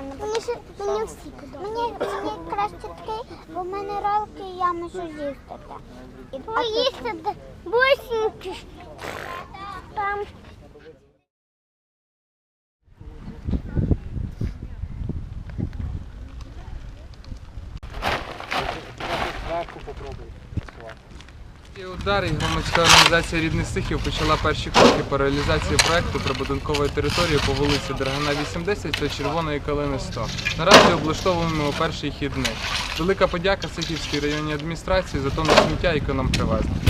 мене мені, ще- мені всі Мені, мені краще такий, бо в мене ролки, я можу їздити. І поїздити бусинки. Там. І удар і громадська організація рідних стихів почала перші кроки по реалізації проекту прибудинкової території по вулиці Дергана 80 та Червоної калини 100. Наразі облаштовуємо перший хідник. Велика подяка Сихівській районній адміністрації за тонну сміття, нам привезли.